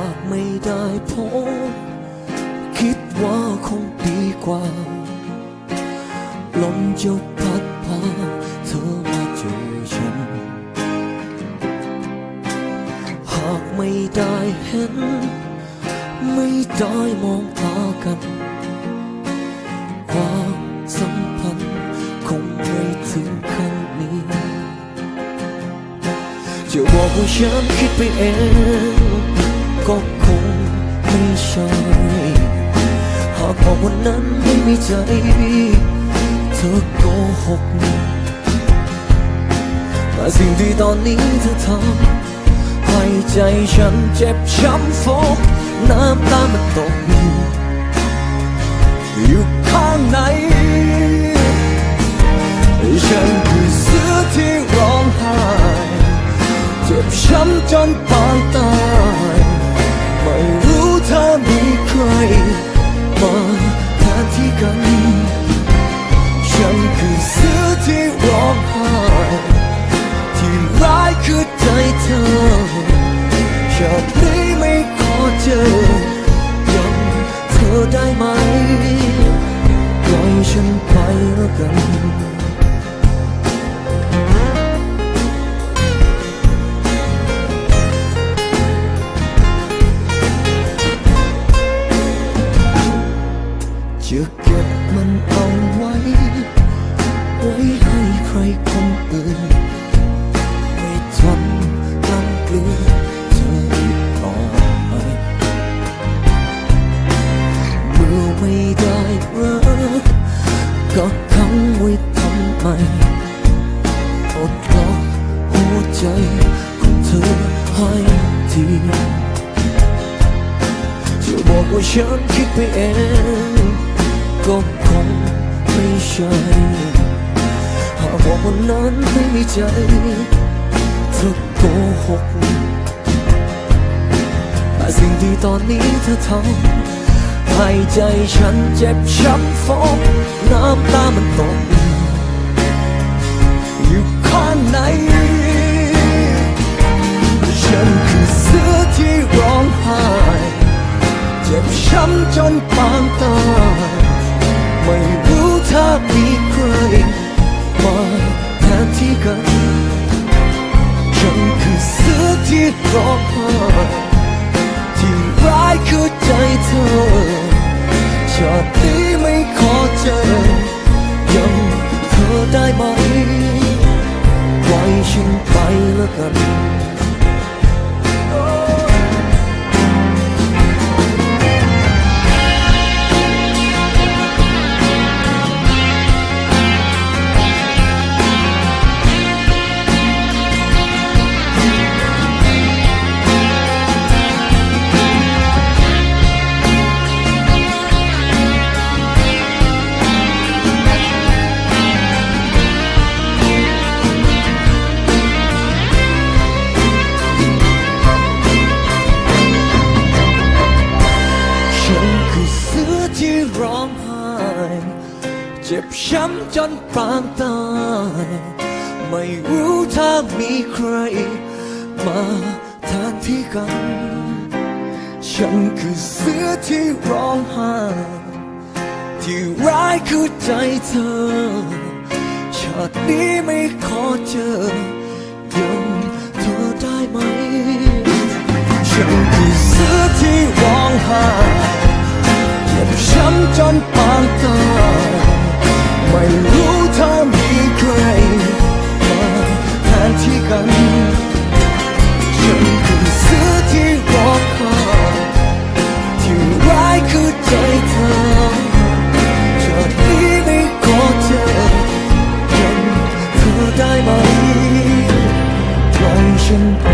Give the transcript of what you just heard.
ากไม่ได้พบ คิดว่าคงดีกว่า ลมจะพัดพาเธอมาเจอฉัน หากไม่ได้เห็น ไม่ได้มองตากัน ความสัมพันธ์คงไม่ถึงขั้นนี้จะบอกว่าฉันคิดไปเอง ก็คงไม่ใช่หากบอกวันนั้นไม่มีใจ เธอโกหกแต่สิ่งที่ตอนนี้เธอทำให้ใจฉันเจ็บช้ำฟกน้ำตามันตกอยู่ข้างในฉันคือเสือที่ร้องไห้เจ็บช้ำจนปางตาย ทนที่กันฉันคือเสือที่ร้องไห้ที่ร้ายคือใจเธอ จะเก็บมันเอาไว้ ไว้ให้ใครคนอื่น ไม่ทนกล้ำกลืนเธออีกต่อไปเมื่อไม่ได้รักก็ขังไว้ทำไมอดล็อกหัวใจของเธอให้ทีจะบอกว่าฉันคิดไปเอง ก็คงไม่ใช่หากว่าวันนั้นไม่มีใจเธอโกหกแต่สิ่งที่ตอนนี้เธอทำให้ใจฉันเจ็บช้ำฟกน้ำตามันตกอยู่ข้างในฉันคือเสือที่ร้องไห้ เจ็บช้ำจนปางตา อที่ร้องไห้ที่ร้ายคือใจเธอชาตินี้ไม่ขอเจอ ยังเธอได้ไหมปล่อยฉันไปแล้วกัน ที่ร้องไห้เจ็บช้ำจนปางตาย ไม่รู้ถ้ามีใคร มาแทนที่กัน ฉันคือเสือที่ร้องไห้ที่ร้ายคือใจเธอ ชาตินี้ไม่ขอเจอ ยังเธอได้ไหม ฉันคือเสือที่ร้องไห้ จนปางตายไม่รู้เธอมีใครมาแทนที่กันฉันคือเสือที่รอคอยที่ร้ายคือใจเธอจากนี้ไม่ขอเจอยังคือได้ไหมปล่อยฉันไป